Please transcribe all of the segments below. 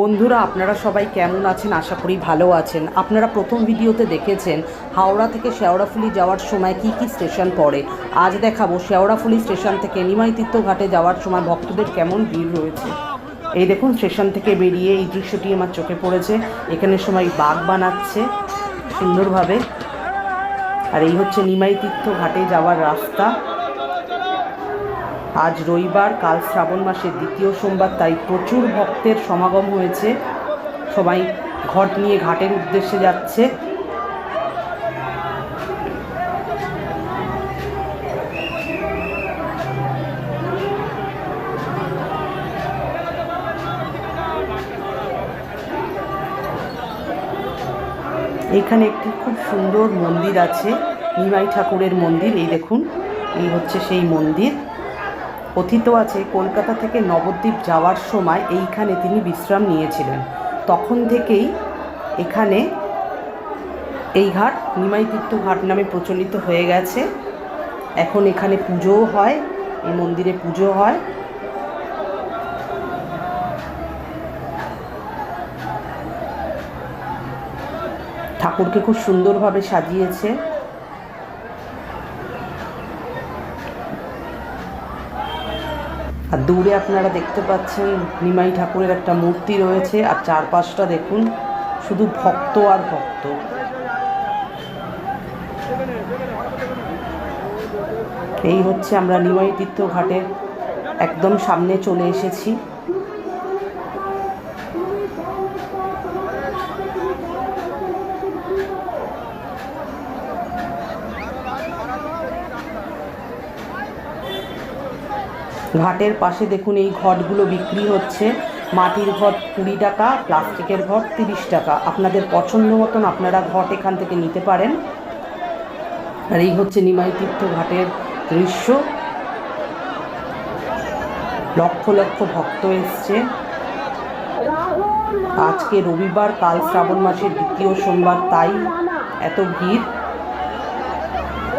বন্ধুরা, আপনারা সবাই কেমন আছেন? আশা করি ভালো আছেন। আপনারা প্রথম ভিডিওতে দেখেছেন হাওড়া থেকে শেওড়াফুলি যাওয়ার সময় কি কি স্টেশন পড়ে। আজ দেখাবো শেওড়াফুলি স্টেশন থেকে নিমাইতীর্থ ঘাটে যাওয়ার সময় ভক্তদের কেমন ভিড় রয়েছে। এই দেখুন, স্টেশন থেকে বেরিয়ে এই দৃশ্যটি আমার চোখে পড়েছে। এখানে সময় বাঘ বানাচ্ছে সুন্দরভাবে। আর এই হচ্ছে নিমাইতীর্থ ঘাটে যাওয়ার রাস্তা। আজ রবিবার, কাল শ্রাবণ মাসের দ্বিতীয় সোমবার, তাই প্রচুর ভক্তের সমাগম হয়েছে। সবাই ঘট নিয়ে ঘাটের উদ্দেশ্যে যাচ্ছে। এখানে একটি খুব সুন্দর মন্দির আছে, নিমাই ঠাকুরের মন্দির, এই দেখুন, এই হচ্ছে সেই মন্দির। কথিত আছে, কলকাতা থেকে নবদ্বীপ যাওয়ার সময় এইখানে তিনি বিশ্রাম নিয়েছিলেন। তখন থেকেই এখানে এই ঘাট, নিমাই তীর্থ ঘাট নামে প্রচলিত হয়ে গেছে। এখন এখানে পুজোও হয়, এই মন্দিরে পুজো হয়। ঠাকুরকে খুব সুন্দরভাবে সাজিয়েছে। আর দূরে আপনারা দেখতে পাচ্ছেন নিমাই ঠাকুরের একটা মূর্তি রয়েছে, আর চারপাশটা দেখুন, শুধু ভক্ত আর ভক্ত। এই হচ্ছে আমরা নিমাই তীর্থ ঘাটের একদম সামনে চলে এসেছি। ঘাটের পাশে দেখুন এই ঘটগুলো বিক্রি হচ্ছে। মাটির ঘট কুড়ি টাকা, প্লাস্টিকের ঘট তিরিশ টাকা। আপনাদের পছন্দ মতন আপনারা ঘট এখান থেকে নিতে পারেন। আর এই হচ্ছে নিমাই তীর্থ ঘাটের দৃশ্য। লক্ষ লক্ষ ভক্ত এসছে। আজকে রবিবার, কাল শ্রাবণ মাসের দ্বিতীয় সোমবার, তাই এত ভিড়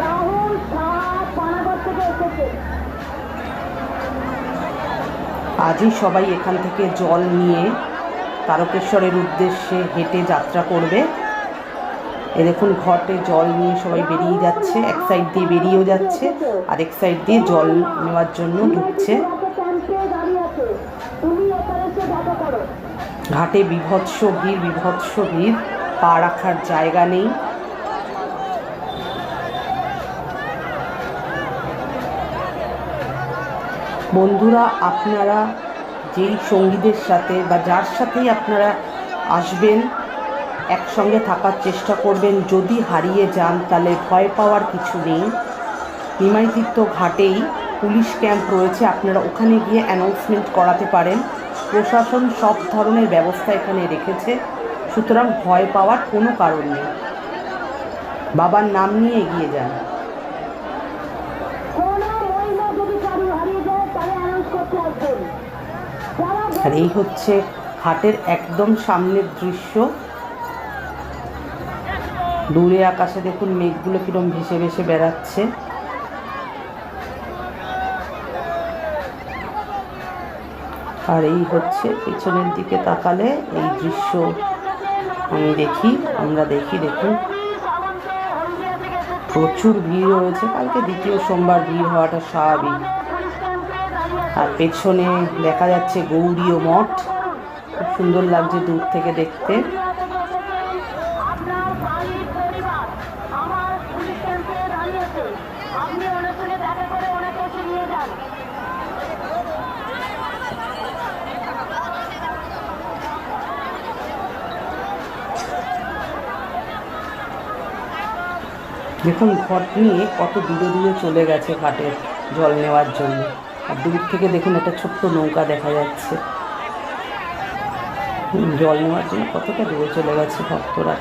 রাহুল শাহ পানাগড় থেকে এসেছে আজই সবাই এখান থেকে জল নিয়ে তারকেশ্বরের উদ্দেশ্যে হেঁটে যাত্রা করবে। এ দেখুন, ঘটে জল নিয়ে সবাই বেরিয়ে যাচ্ছে, এক সাইড দিয়ে বেরিয়েও যাচ্ছে, আর এক সাইড দিয়ে জল নেওয়ার জন্য ঢুকছে। ঘাটে বিভৎস ভিড় বিভৎস ভিড়, পা রাখার জায়গা নেই। বন্ধুরা, আপনারা যেই সঙ্গীদের সাথে বা যার সাথেই আপনারা আসবেন, একসঙ্গে থাকার চেষ্টা করবেন। যদি হারিয়ে যান, তাহলে ভয় পাওয়ার কিছু নেই। নিমাইতীর্থ ঘাটেই পুলিশ ক্যাম্প রয়েছে। আপনারা ওখানে গিয়ে অ্যানাউন্সমেন্ট করাতে পারেন। প্রশাসন সব ধরনের ব্যবস্থা এখানে রেখেছে। সুতরাং ভয় পাওয়ার কোনো কারণ নেই। বাবার নাম নিয়ে এগিয়ে যান কোনো মহিলা যদি কারও হারিয়ে যায় তাহলে অ্যানাউন্স করতে আসবেন যারা আর এই হচ্ছে হাটের একদম সামনের দৃশ্য। দূরে আকাশে দেখুন মেঘগুলো কিরম ভেসে ভেসে বেড়াচ্ছে। আর এই হচ্ছে পেছনের দিকে তাকালে এই দৃশ্য আমি দেখি, আমরা দেখি, দেখুন। প্রচুর ভিড় হয়েছে কালকে দ্বিতীয় সোমবার ভিড় হওয়াটা স্বাভাবিক। আর পেছনে দেখা যাচ্ছে গৌরীয় মঠ। খুব সুন্দর লাগছে দূর থেকে দেখতে। দেখুন, ঘট নিয়ে কত দূরে দূরে চলে গেছে ঘাটে জল নেওয়ার জন্য। আর দূর থেকে দেখুন একটা ছোট্ট নৌকা দেখা যাচ্ছে। জল নেওয়ার জন্য কতটা দূরে চলে গেছে ভক্তরা।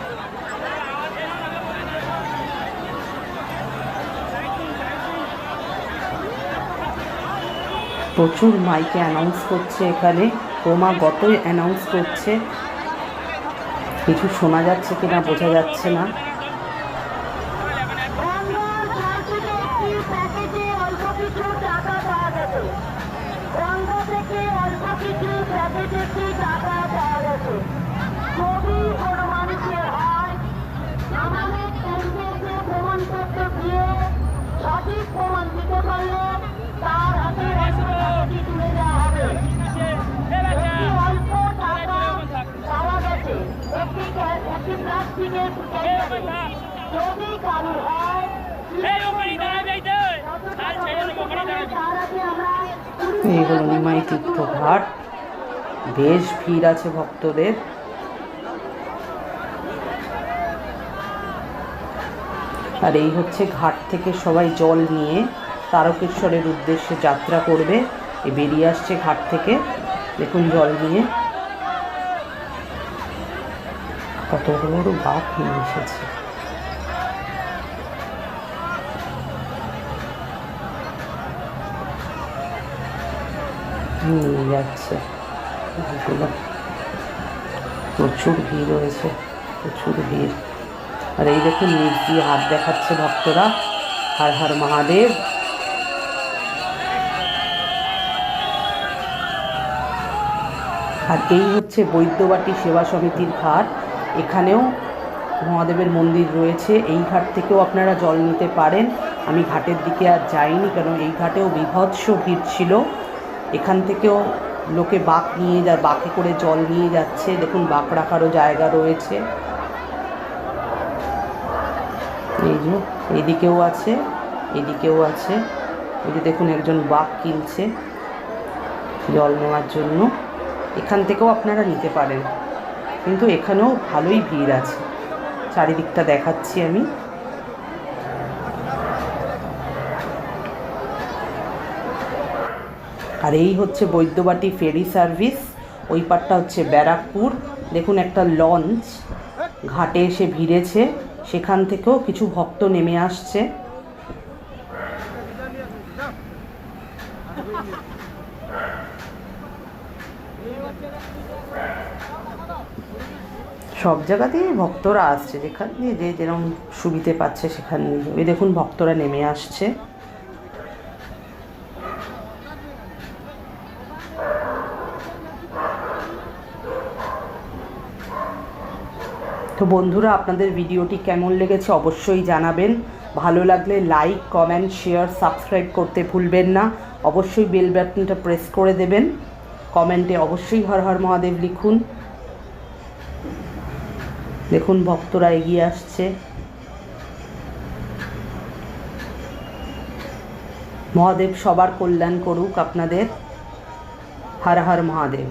প্রচুর মাইকে অ্যানাউন্স করছে এখানে। ক্রমাগতই অ্যানাউন্স করছে। কিছু শোনা যাচ্ছে কিনা বোঝা যাচ্ছে না। অল্প কিছু পকেটে টাকা পাওয়া গেছে যদি কোনো মানুষের আমাদের কেন্দ্রকে প্রমাণ সঠিক প্রমাণ দিতে পারলে তার হাতে অল্পটি তুলে দেওয়া অল্প টাকা পাওয়া গেছে একটি একটি প্লাস্টিকের এই হলো নিমাই তীর্থ ঘাট বেশ ভিড় আছে ভক্তদের। আর এই হচ্ছে ঘাট থেকে সবাই জল নিয়ে তারকেশ্বরের উদ্দেশ্যে যাত্রা করবে। এ বেরিয়ে আসছে ঘাট থেকে। দেখুন জল নিয়ে। কত বড় বাঘ নিয়ে এসেছে। নিয়ে যাচ্ছে। প্রচুর ভিড় রয়েছে, প্রচুর ভিড়। আর এই দেখুন নিচ দিয়ে হাত দেখাচ্ছে ভক্তরা। হর হর মহাদেব। আর এই হচ্ছে বৈদ্যবাটি সেবা সমিতির ঘাট। এখানেও মহাদেবের মন্দির রয়েছে। এই ঘাট থেকেও আপনারা জল নিতে পারেন। আমি ঘাটের দিকে আর যাইনি, কারণ এই ঘাটেও বিভৎস ভিড় ছিল। এখান থেকেও লোকে বাঁক নিয়ে যা, বাঁকে করে জল নিয়ে যাচ্ছে। দেখুন, বাঁক রাখারও জায়গা রয়েছে। এই যে, এদিকেও আছে এদিকেও আছে। এই যে দেখুন, একজন বাঘ কিনছে জল নেওয়ার জন্য। এখান থেকেও আপনারা নিতে পারেন। কিন্তু এখানেও ভালোই ভিড় আছে। চারিদিকটা দেখাচ্ছি আমি। আর এই হচ্ছে বৈদ্যবাটি ফেরি সার্ভিস। ওই পারটা হচ্ছে ব্যারাকপুর। দেখুন একটা লঞ্চ। ঘাটে এসে ভিড়েছে। সেখান থেকেও কিছু ভক্ত নেমে আসছে। সব জায়গাতেই ভক্তরা আসছে। যেখান দিয়ে যে যেরকম সুবিধে পাচ্ছে সেখান দিয়ে। ওই দেখুন ভক্তরা নেমে আসছে। তো বন্ধুরা, আপনাদের ভিডিওটি কেমন লেগেছে অবশ্যই জানাবেন। ভালো লাগলে লাইক, কমেন্ট, শেয়ার, সাবস্ক্রাইব করতে ভুলবেন না। অবশ্যই বেল বাটনটা প্রেস করে দেবেন। কমেন্টে অবশ্যই হর হর মহাদেব লিখুন। দেখুন, ভক্তরা এগিয়ে আসছে। মহাদেব সবার কল্যাণ করুক আপনাদের। হর হর মহাদেব।